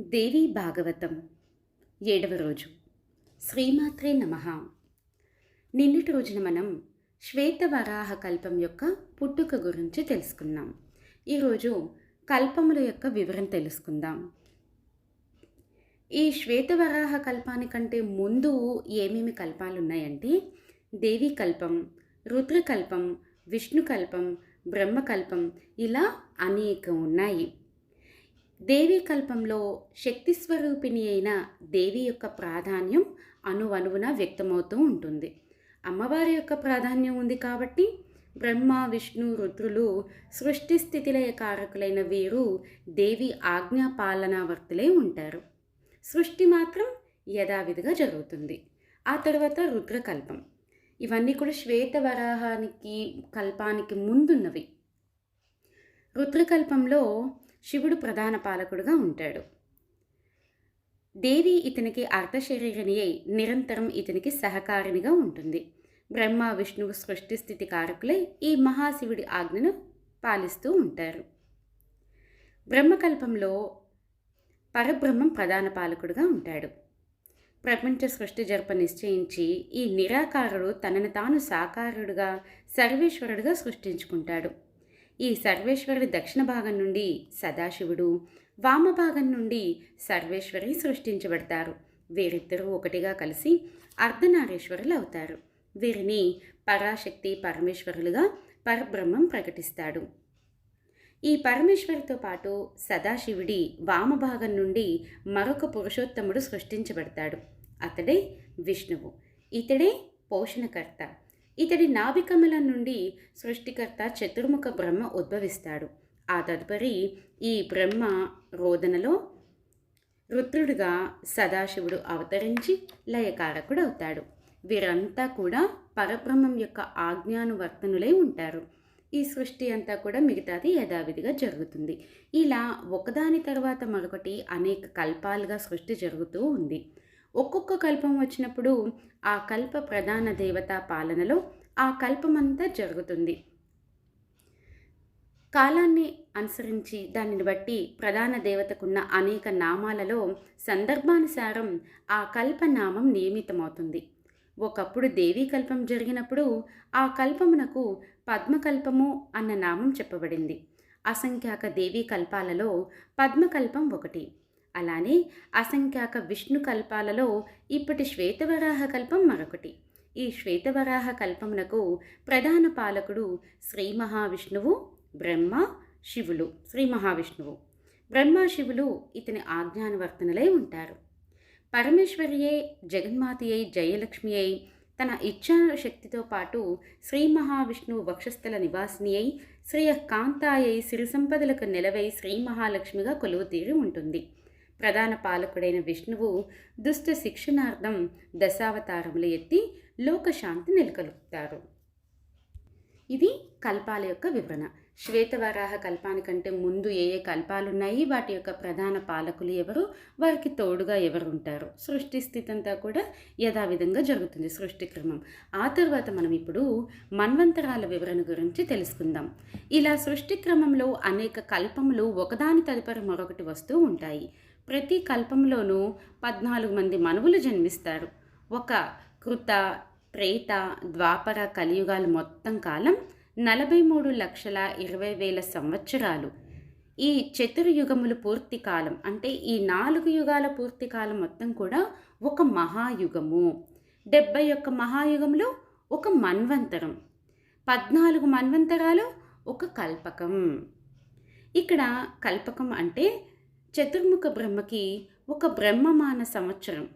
దేవీ భాగవతం ఏడవ రోజు. శ్రీమాత్రే నమ. నిన్నటి రోజున మనం శ్వేతవరాహ కల్పం యొక్క పుట్టుక గురించి తెలుసుకున్నాం. ఈరోజు కల్పముల యొక్క వివరం తెలుసుకుందాం. ఈ శ్వేతవరాహ కల్పానికంటే ముందు ఏమేమి కల్పాలు ఉన్నాయంటే దేవీ కల్పం రుద్రకల్పం విష్ణుకల్పం బ్రహ్మకల్పం ఇలా అనేక ఉన్నాయి. దేవీ కల్పంలో శక్తి స్వరూపిణి అయిన దేవి యొక్క ప్రాధాన్యం అణువణువున వ్యక్తమవుతూ ఉంటుంది. అమ్మవారి యొక్క ప్రాధాన్యం ఉంది కాబట్టి బ్రహ్మ విష్ణు రుద్రులు సృష్టి స్థితిలయ కారకులైన వీరు దేవి ఆజ్ఞాపాలనావర్తులే ఉంటారు. సృష్టి మాత్రం యథావిధిగా జరుగుతుంది. ఆ తర్వాత రుద్రకల్పం. ఇవన్నీ కూడా శ్వేతవరాహానికి కల్పానికి ముందున్నవి. రుద్రకల్పంలో శివుడు ప్రధాన పాలకుడుగా ఉంటాడు. దేవి ఇతనికి అర్ధశరీరిణి అయి నిరంతరం ఇతనికి సహకారినిగా ఉంటుంది. బ్రహ్మ విష్ణువు సృష్టి స్థితి కారకులై ఈ మహాశివుడి ఆజ్ఞను పాలిస్తూ ఉంటారు. బ్రహ్మకల్పంలో పరబ్రహ్మం ప్రధాన పాలకుడుగా ఉంటాడు. ప్రపంచ సృష్టి జరప నిశ్చయించి ఈ నిరాకారుడు తనను తాను సాకారుడుగా సర్వేశ్వరుడుగా సృష్టించుకుంటాడు. ఈ సర్వేశ్వరుడి దక్షిణ భాగం నుండి సదాశివుడు వామభాగం నుండి సర్వేశ్వరి సృష్టించబడతారు. వీరిద్దరూ ఒకటిగా కలిసి అర్ధనారీశ్వరులు అవుతారు. వీరిని పరాశక్తి పరమేశ్వరులుగా పరబ్రహ్మం ప్రకటిస్తాడు. ఈ పరమేశ్వరితో పాటు సదాశివుడి వామభాగం నుండి మరొక పురుషోత్తముడు సృష్టించబడతాడు. అతడే విష్ణువు. ఇతడే పోషణకర్త. ఇతడి నాభికమలం నుండి సృష్టికర్త చతుర్ముఖ బ్రహ్మ ఉద్భవిస్తాడు. ఆ తదుపరి ఈ బ్రహ్మ రోదనలో రుద్రుడుగా సదాశివుడు అవతరించి లయకారకుడు అవుతాడు వీరంతా కూడా పరబ్రహ్మం యొక్క ఆజ్ఞానువర్తనులై ఉంటారు. ఈ సృష్టి అంతా కూడా మిగతాది యథావిధిగా జరుగుతుంది. ఇలా ఒకదాని తర్వాత మరొకటి అనేక కల్పాలుగా సృష్టి జరుగుతూ ఉంది. ఒక్కొక్క కల్పం వచ్చినప్పుడు ఆ కల్ప ప్రధాన దేవత పాలనలో ఆ కల్పమంతా జరుగుతుంది. కాలాన్ని అనుసరించి దానిని బట్టి ప్రధాన దేవతకున్న అనేక నామాలలో సందర్భానుసారం ఆ కల్పనామం నియమితమవుతుంది. ఒకప్పుడు దేవీ కల్పం జరిగినప్పుడు ఆ కల్పమునకు పద్మకల్పము అన్న నామం చెప్పబడింది. అసంఖ్యాక దేవీ కల్పాలలో పద్మకల్పం ఒకటి. అలానే అసంఖ్యాక విష్ణు కల్పాలలో ఇప్పటి శ్వేతవరాహ కల్పం మరొకటి. ఈ శ్వేతవరాహ కల్పమునకు ప్రధాన పాలకుడు శ్రీ మహావిష్ణువు బ్రహ్మ శివులు. శ్రీ మహావిష్ణువు. బ్రహ్మ శివులు ఇతని ఆజ్ఞానవర్తనలై ఉంటారు. పరమేశ్వరియే జగన్మాతి అయి జయలక్ష్మి అయి తన ఇచ్ఛా శక్తితో పాటు శ్రీ మహావిష్ణువు వక్షస్థల నివాసిని అయి శ్రేయ కాంతాయై సిరి సంపదలకు నెలవై శ్రీ మహాలక్ష్మిగా కొలువు తీరి ఉంటుంది. ప్రధాన పాలకుడైన విష్ణువు దుష్ట శిక్షణార్థం దశావతారములు ఎత్తి లోకశాంతి నెలకొల్పుతారు ఇది కల్పాల యొక్క వివరణ. శ్వేతవరాహ కల్పానికంటే ముందు ఏ ఏ కల్పాలు ఉన్నాయి వాటి యొక్క ప్రధాన పాలకులు ఎవరు వారికి తోడుగా ఎవరు ఉంటారు? సృష్టి స్థితి అంతా కూడా యథావిధంగా జరుగుతుంది సృష్టి క్రమం. ఆ తర్వాత మనం ఇప్పుడు మన్వంతరాల వివరణ గురించి తెలుసుకుందాం. ఇలా సృష్టి క్రమంలో అనేక కల్పములు ఒకదాని తదుపరి మరొకటి వస్తూ ఉంటాయి. ప్రతి కల్పంలోనూ పద్నాలుగు మంది మనువులు జన్మిస్తారు. ఒక కృత ప్రేత ద్వాపర కలియుగాలు మొత్తం కాలం నలభై మూడు లక్షల ఇరవై వేల సంవత్సరాలు. ఈ చతుర్యుగములు పూర్తి కాలం అంటే ఈ నాలుగు యుగాల పూర్తి కాలం మొత్తం కూడా ఒక మహాయుగము. డెబ్బై ఒక్క మహాయుగంలో ఒక మన్వంతరం. పద్నాలుగు మన్వంతరాలు ఒక కల్పకం. ఇక్కడ కల్పకం అంటే చతుర్ముఖ బ్రహ్మకి ఒక బ్రహ్మమాన సంవత్సరం.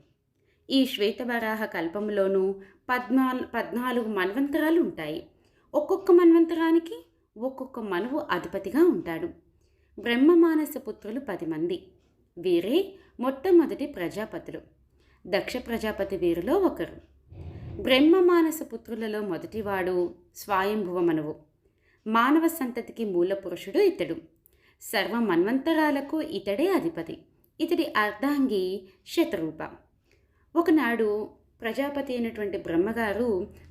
ఈ శ్వేతవరాహ కల్పంలోనూ పద్నాలు పద్నాలుగు మన్వంతరాలు ఉంటాయి. ఒక్కొక్క మన్వంతరానికి ఒక్కొక్క మనువు అధిపతిగా ఉంటాడు. బ్రహ్మమానస పుత్రులు పది మంది. వీరే మొట్టమొదటి ప్రజాపతులు. దక్ష ప్రజాపతి వీరిలో ఒకరు. బ్రహ్మమానస పుత్రులలో మొదటివాడు స్వయంభువ మనువు. మానవ సంతతికి మూల పురుషుడు ఇతడు. సర్వ మన్వంతరాలకు ఇతడే అధిపతి. ఇతడి అర్ధాంగి శతరూప ఒకనాడు ప్రజాపతి అయినటువంటి బ్రహ్మగారు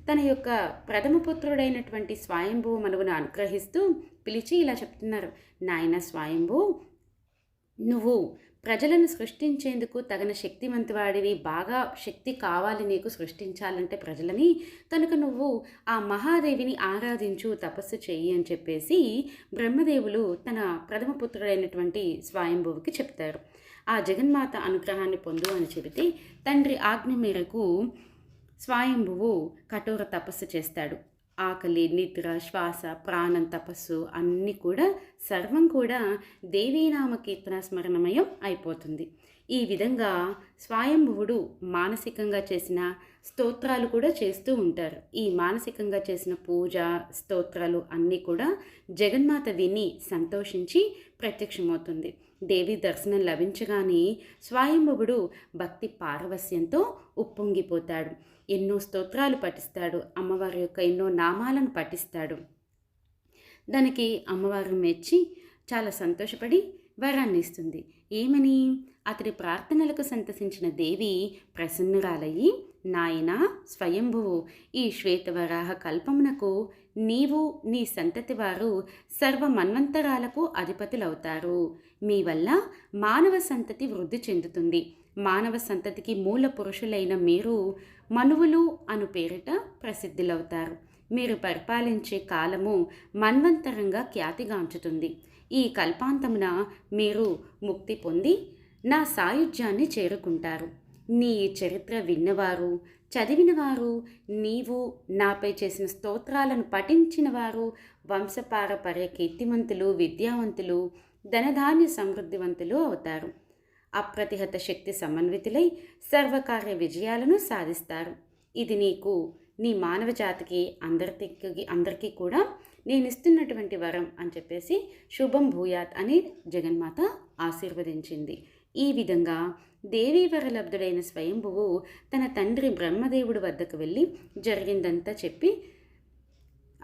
తన యొక్క ప్రథమ పుత్రుడైనటువంటి స్వయంభూ మనువును అనుగ్రహిస్తూ పిలిచి ఇలా చెప్తున్నారు. నాయన స్వయంభూ నువ్వు ప్రజలను సృష్టించేందుకు తగిన శక్తివంతువాడివి బాగా శక్తి కావాలి నీకు సృష్టించాలంటే ప్రజలని కనుక నువ్వు ఆ మహాదేవిని ఆరాధించు తపస్సు చెయ్యి అని చెప్పేసి బ్రహ్మదేవులు తన ప్రథమ పుత్రుడైనటువంటి స్వయంభువుకి చెప్తారు. ఆ జగన్మాత అనుగ్రహాన్ని పొందు అని చెబితే తండ్రి ఆజ్ఞ మేరకు స్వయంభువు కఠోర తపస్సు చేస్తాడు. ఆకలి నిద్ర శ్వాస ప్రాణం తపస్సు అన్నీ కూడా సర్వం కూడా దేవీనామ కీర్తన స్మరణమయం అయిపోతుంది. ఈ విధంగా స్వయంభువుడు మానసికంగా చేసిన స్తోత్రాలు కూడా చేస్తూ ఉంటారు. ఈ మానసికంగా చేసిన పూజ స్తోత్రాలు అన్నీ కూడా జగన్మాత విని సంతోషించి ప్రత్యక్షమవుతుంది. దేవి దర్శనం లభించగానే స్వయంభువుడు భక్తి పారవస్యంతో ఉప్పొంగిపోతాడు. ఎన్నో స్తోత్రాలు పఠిస్తాడు. అమ్మవారి యొక్క ఎన్నో నామాలను పఠిస్తాడు. దానికి అమ్మవారు మెచ్చి చాలా సంతోషపడి వరాన్ని ఇస్తుంది. ఏమని? అతడి ప్రార్థనలకు సంతసించిన దేవి ప్రసన్నురాలయ్యి నాయన స్వయంభువు ఈ శ్వేతవరాహ కల్పమునకు నీవు నీ సంతతి వారు సర్వమన్వంతరాలకు అధిపతులవుతారు. మీ వల్ల మానవ సంతతి వృద్ధి చెందుతుంది. మానవ సంతతికి మూల పురుషులైన మీరు మనువులు అను పేరిట ప్రసిద్ధులవుతారు. మీరు పరిపాలించే కాలము మన్వంతరంగా ఖ్యాతిగాంచుతుంది. ఈ కల్పాంతమున మీరు ముక్తి పొంది నా సాయుధ్యాన్ని చేరుకుంటారు. నీ చరిత్ర విన్నవారు చదివినవారు నీవు నాపై చేసిన స్తోత్రాలను పఠించిన వారు వంశపారపర్య కీర్తిమంతులు విద్యావంతులు ధనధాన్య సమృద్ధివంతులు అవుతారు. అప్రతిహత శక్తి సమన్వితులై సర్వకార్య విజయాలను సాధిస్తారు. ఇది నీకు నీ మానవ జాతికి అందరికి అందరికీ కూడా నేను ఇస్తున్నటువంటి వరం అని చెప్పేసి శుభం భూయాత్ అని జగన్మాత ఆశీర్వదించింది. ఈ విధంగా దేవీ వరలబ్ధుడైన స్వయంభువు తన తండ్రి బ్రహ్మదేవుడి వద్దకు వెళ్ళి జరిగిందంతా చెప్పి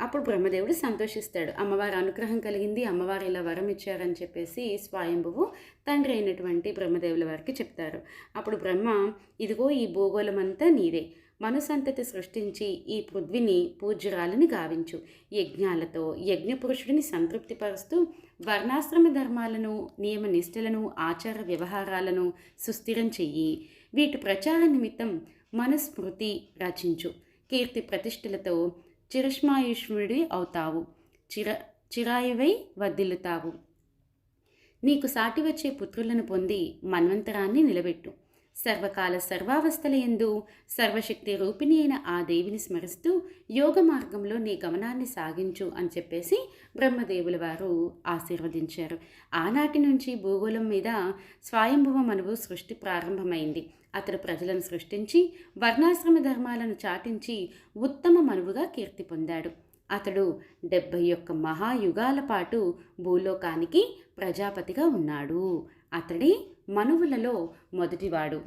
అప్పుడు బ్రహ్మదేవుడు సంతోషిస్తాడు. అమ్మవారి అనుగ్రహం కలిగింది అమ్మవారు ఇలా వరం ఇచ్చారని చెప్పేసి స్వయంభువు తండ్రి అయినటువంటి బ్రహ్మదేవుల వారికి చెప్తారు. అప్పుడు బ్రహ్మ ఇదిగో ఈ భూగోళం అంతా నీదే. మనుసంతతి సృష్టించి ఈ పృథ్విని పూజ్యురాలని గావించు. యజ్ఞాలతో యజ్ఞపురుషుడిని సంతృప్తిపరుస్తూ వర్ణాశ్రమ ధర్మాలను నియమ నిష్ఠలను ఆచార వ్యవహారాలను సుస్థిరం చెయ్యి. వీటి ప్రచార నిమిత్తం మనస్మృతి రచించు. కీర్తి ప్రతిష్టలతో చిరష్మాయుష్ముడి అవుతావు. చిర చిరాయువై వర్ధిల్లుతావు నీకు సాటి వచ్చే పుత్రులను పొంది మన్వంతరాన్ని నిలబెట్టు. సర్వకాల సర్వావస్థలయందు సర్వశక్తి రూపిణి అయిన ఆ దేవిని స్మరిస్తూ యోగ మార్గంలో నీ గమనాన్ని సాగించు అని చెప్పేసి బ్రహ్మదేవుల వారు ఆశీర్వదించారు. ఆనాటి నుంచి భూగోళం మీద స్వయంభవ మనువు సృష్టి ప్రారంభమైంది. అతడు ప్రజలను సృష్టించి వర్ణాశ్రమ ధర్మాలను చాటించి ఉత్తమ మనువుగా కీర్తి పొందాడు. అతడు డెబ్భై ఒక్క మహాయుగాల పాటు భూలోకానికి ప్రజాపతిగా ఉన్నాడు. అతడి మనువులలో మొదటివాడు.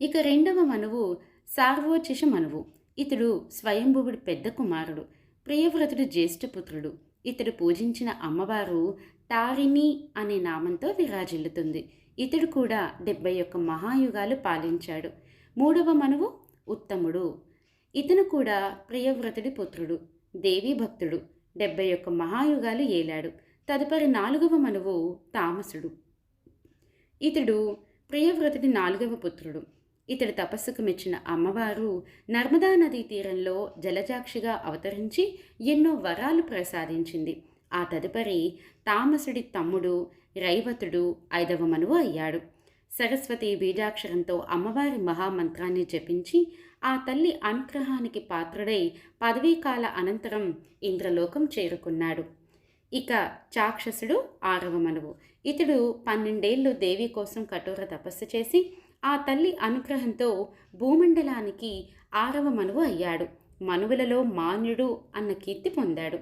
ఇక రెండవ మనువు సార్వోచిష మనువు. ఇతడు స్వయంభువుడి పెద్ద కుమారుడు ప్రియవ్రతుడు జ్యేష్ఠపుత్రుడు. ఇతడు పూజించిన అమ్మవారు తారిణి అనే నామంతో విరాజిల్లుతుంది. ఇతడు కూడా డెబ్బై ఒక్క మహాయుగాలు పాలించాడు. మూడవ మనువు ఉత్తముడు. ఇతను కూడా ప్రియవ్రతుడి పుత్రుడు దేవీ భక్తుడు. డెబ్బై ఒక్క మహాయుగాలు ఏలాడు. తదుపరి నాలుగవ మనువు తామసుడు. ఇతడు ప్రియవ్రతుడి నాలుగవ పుత్రుడు. ఇతడు తపస్సుకు మెచ్చిన అమ్మవారు నర్మదా నదీ తీరంలో జలజాక్షిగా అవతరించి ఎన్నో వరాలు ప్రసాదించింది. ఆ తదుపరి తామసుడి తమ్ముడు రైవతుడు ఐదవ మనువు అయ్యాడు. సరస్వతి బీజాక్షరంతో అమ్మవారి మహామంత్రాన్ని జపించి ఆ తల్లి అనుగ్రహానికి పాత్రుడై పదవీకాల అనంతరం ఇంద్రలోకం చేరుకున్నాడు. ఇక చాక్షసుడు ఆరవ మనువు ఇతడు పన్నెండేళ్ళు దేవి కోసం కఠోర తపస్సు చేసి ఆ తల్లి అనుగ్రహంతో భూమండలానికి ఆరవ మనువు అయ్యాడు. మనువులలో మాన్యుడు అన్న కీర్తి పొందాడు.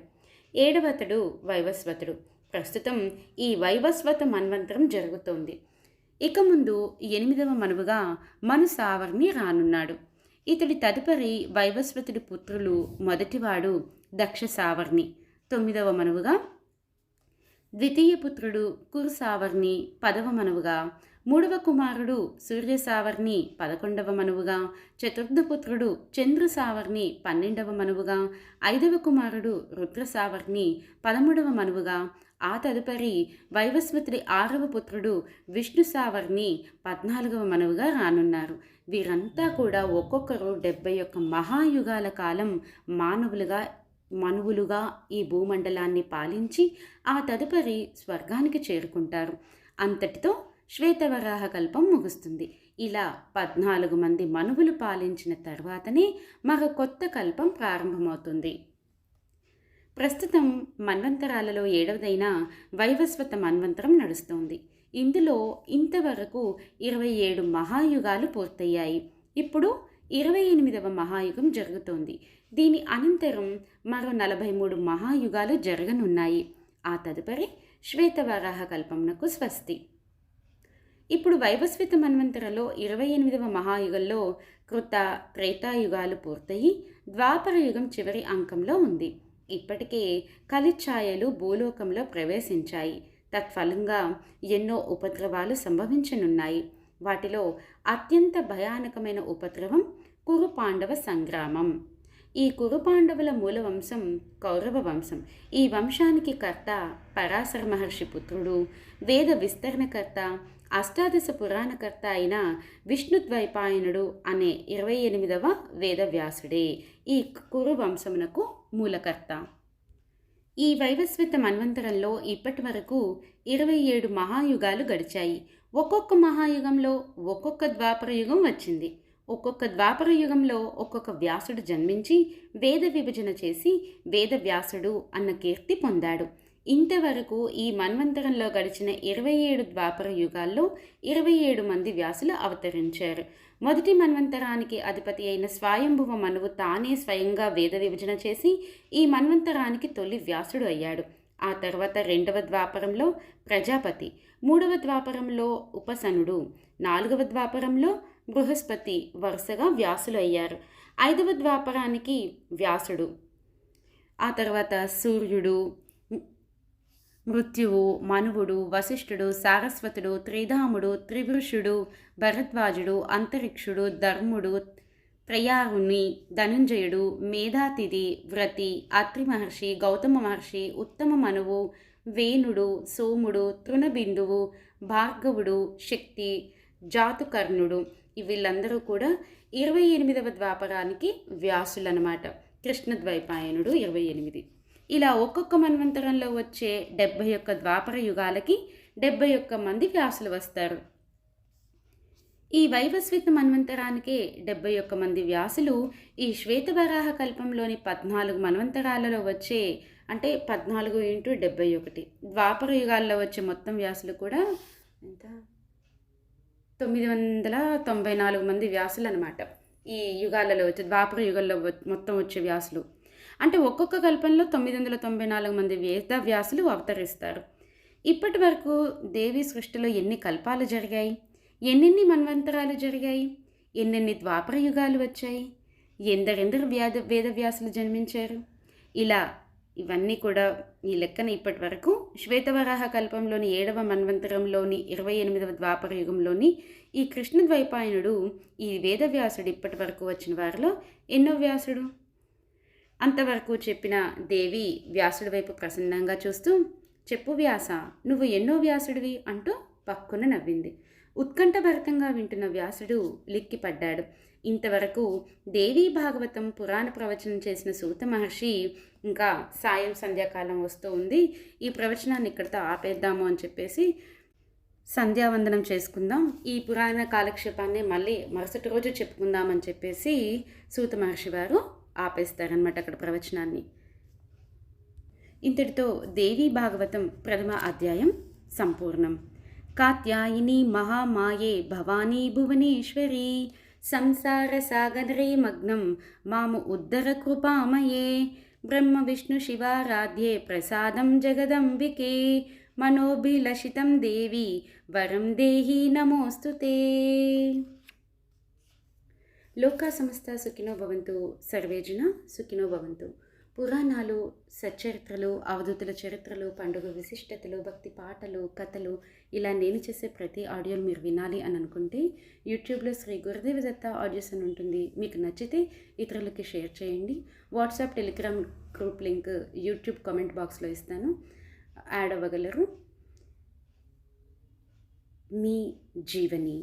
ఏడవతడు వైవస్వతుడు. ప్రస్తుతం ఈ వైవస్వత మన్వంతరం జరుగుతోంది. ఇక ముందు ఎనిమిదవ మనువుగా మను సావర్ణి రానున్నాడు. ఇతడి తదుపరి వైవస్వతుడి పుత్రులు మొదటివాడు దక్ష సావర్ణి తొమ్మిదవ మనువుగా ద్వితీయ పుత్రుడు కురు సావర్ణి పదవ మనువుగా మూడవ కుమారుడు సూర్య సావర్ణి పదకొండవ మనువుగా చతుర్థ పుత్రుడు చంద్ర సావర్ణి పన్నెండవ మనువుగా ఐదవ కుమారుడు రుద్రసావరణి పదమూడవ మనువుగా ఆ తదుపరి వైవస్వతుడి ఆరవ పుత్రుడు విష్ణు సావర్ణి పద్నాలుగవ మనువుగా రానున్నారు. వీరంతా కూడా ఒక్కొక్కరు డెబ్బై ఒక్క మహాయుగాల కాలం మానవులుగా మనువులుగా ఈ భూమండలాన్ని పాలించి ఆ తదుపరి స్వర్గానికి చేరుకుంటారు. అంతటితో శ్వేతవరాహ కల్పం ముగుస్తుంది. ఇలా పద్నాలుగు మంది మనువులు పాలించిన తర్వాతనే మరో కొత్త కల్పం ప్రారంభమవుతుంది. ప్రస్తుతం మన్వంతరాలలో ఏడవదైన వైవస్వత మన్వంతరం నడుస్తోంది. ఇందులో ఇంతవరకు ఇరవై ఏడు మహాయుగాలు పూర్తయ్యాయి. ఇప్పుడు ఇరవై ఎనిమిదవ మహాయుగం జరుగుతోంది. దీని అనంతరం మరో నలభై మూడు మహాయుగాలు జరగనున్నాయి. ఆ తదుపరి శ్వేతవరాహ కల్పమునకు స్వస్తి. ఇప్పుడు వైవస్విత మన్వంతరలో ఇరవై ఎనిమిదవ మహాయుగంలో కృత త్రేతాయుగాలు పూర్తయి ద్వాపర యుగం చివరి అంకంలో ఉంది. ఇప్పటికే కలిఛాయలు భూలోకంలో ప్రవేశించాయి. తత్ఫలంగా ఎన్నో ఉపద్రవాలు సంభవించనున్నాయి. వాటిలో అత్యంత భయానకమైన ఉపద్రవం కురు పాండవ సంగ్రామం. ఈ కురు పాండవుల మూల వంశం కౌరవ వంశం. ఈ వంశానికి కర్త పరాశర మహర్షి పుత్రుడు వేద విస్తరణకర్త అష్టాదశ పురాణకర్త అయిన విష్ణుద్వైపాయనుడు అనే ఇరవై ఎనిమిదవ వేదవ్యాసుడే ఈ కురు వంశమునకు మూలకర్త ఈ వైవస్విత మన్వంతరంలో ఇప్పటి వరకు ఇరవై ఏడు మహాయుగాలు గడిచాయి. ఒక్కొక్క మహాయుగంలో ఒక్కొక్క ద్వాపర యుగం వచ్చింది. ఒక్కొక్క ద్వాపర యుగంలో ఒక్కొక్క వ్యాసుడు జన్మించి వేద విభజన చేసి వేద వ్యాసుడు అన్న కీర్తి పొందాడు. ఇంతవరకు ఈ మన్వంతరంలో గడిచిన ఇరవై ఏడు ద్వాపర యుగాల్లో ఇరవై ఏడు మంది వ్యాసులు అవతరించారు. మొదటి మన్వంతరానికి అధిపతి అయిన స్వయంభువ మనువు తానే స్వయంగా వేద విభజన చేసి ఈ మన్వంతరానికి తొలి వ్యాసుడు అయ్యాడు. ఆ తర్వాత రెండవ ద్వాపరంలో ప్రజాపతి మూడవ ద్వాపరంలో ఉపసనుడు నాలుగవ ద్వాపరంలో బృహస్పతి వరుసగా వ్యాసులు అయ్యారు. ఐదవ ద్వాపరానికి వ్యాసుడు ఆ తర్వాత సూర్యుడు మృత్యువు మనువుడు వశిష్ఠుడు సారస్వతుడు త్రిధాముడు త్రివృషుడు భరద్వాజుడు అంతరిక్షుడు ధర్ముడు త్రయారుణి ధనుంజయుడు మేధాతిథి వ్రతి అత్రి మహర్షి గౌతమ మహర్షి ఉత్తమ మనువు వేణుడు సోముడు తృణబిందువు భార్గవుడు శక్తి జాతుకర్ణుడు. వీళ్ళందరూ కూడా ఇరవై ఎనిమిదవ ద్వాపరానికి వ్యాసులన్నమాట కృష్ణద్వైపాయనుడు ఇరవై ఎనిమిది. ఇలా ఒక్కొక్క మన్వంతరంలో వచ్చే డెబ్భై ఒక్క ద్వాపర యుగాలకి డెబ్భై ఒక్క మంది వ్యాసులు వస్తారు. ఈ వైవస్విత మన్వంతరానికే డెబ్బై ఒక్క మంది వ్యాసులు ఈ శ్వేతవరాహ కల్పంలోని పద్నాలుగు మన్వంతరాలలో వచ్చే అంటే పద్నాలుగు ఇంటూ డెబ్బై ఒకటి ద్వాపర యుగాల్లో వచ్చే మొత్తం వ్యాసులు కూడా ఎంత? తొమ్మిది వందల తొంభై నాలుగు మంది వ్యాసులు అనమాట ఈ యుగాలలో వచ్చే ద్వాపర యుగాల్లో మొత్తం వచ్చే వ్యాసులు. అంటే ఒక్కొక్క కల్పంలో తొమ్మిది వందల తొంభై నాలుగు మంది వేద వ్యాసులు అవతరిస్తారు. ఇప్పటి వరకు దేవి సృష్టిలో ఎన్ని కల్పాలు జరిగాయి? ఎన్నెన్ని మన్వంతరాలు జరిగాయి? ఎన్నెన్ని ద్వాపర యుగాలు వచ్చాయి? ఎందరెందరు వ్యాధ వేదవ్యాసులు జన్మించారు? ఇలా ఇవన్నీ కూడా ఈ లెక్కన ఇప్పటి వరకు శ్వేతవరాహ కల్పంలోని ఏడవ మన్వంతరంలోని ఇరవై ఎనిమిదవ ద్వాపర యుగంలోని ఈ కృష్ణద్వైపాయనుడు ఈ వేదవ్యాసుడు ఇప్పటి వరకు వచ్చిన వారిలో ఎన్నో వ్యాసుడు? అంతవరకు చెప్పిన దేవి వ్యాసుడి వైపు ప్రసన్నంగా చూస్తూ చెప్పు వ్యాస నువ్వు ఎన్నో వ్యాసుడివి? అంటూ పక్కున నవ్వింది. ఉత్కంఠభరితంగా వింటున్న వ్యాసుడు లిక్కిపడ్డాడు. ఇంతవరకు దేవీ భాగవతం పురాణ ప్రవచనం చేసిన సూత మహర్షి ఇంకా సాయం సంధ్యాకాలం వస్తూ ఉంది. ఈ ప్రవచనాన్ని ఇక్కడితో ఆపేద్దాము అని చెప్పేసి సంధ్యావందనం చేసుకుందాం. ఈ పురాణ కాలక్షేపాన్ని మళ్ళీ మరుసటి రోజు చెప్పుకుందామని చెప్పేసి సూత మహర్షి వారు ఆపేస్తారనమాట అక్కడ ప్రవచనాన్ని. ఇంతటితో దేవీ భాగవతం ప్రథమ అధ్యాయం సంపూర్ణం. కాత్యాయిని మహామాయే భవానీ భువనేశ్వరి సంసార సాగరే మగ్నం మాము ఉద్దర కృపామయే బ్రహ్మ విష్ణు శివారాధ్యే ప్రసాదం జగదంబికే మనోభిలషితం దేవి వరం దేహి నమోస్తుతే లోకా సమస్త సుఖినో భవంతు సర్వే జన సుఖినో భవంతు పురాణాలు సచ్చరిత్రలు అవధూతుల చరిత్రలు పండుగ విశిష్టతలు భక్తి పాటలు కథలు ఇలా నేను చేసే ప్రతి ఆడియోలు మీరు వినాలి అని అనుకుంటే యూట్యూబ్లో శ్రీ గురుదేవ దత్త ఆడియోస్ అని ఉంటుంది. మీకు నచ్చితే ఇతరులకి షేర్ చేయండి. WhatsApp Telegram group link YouTube comment బాక్స్లో ఇస్తాను. యాడ్ అవ్వగలరు. మీ జీవని.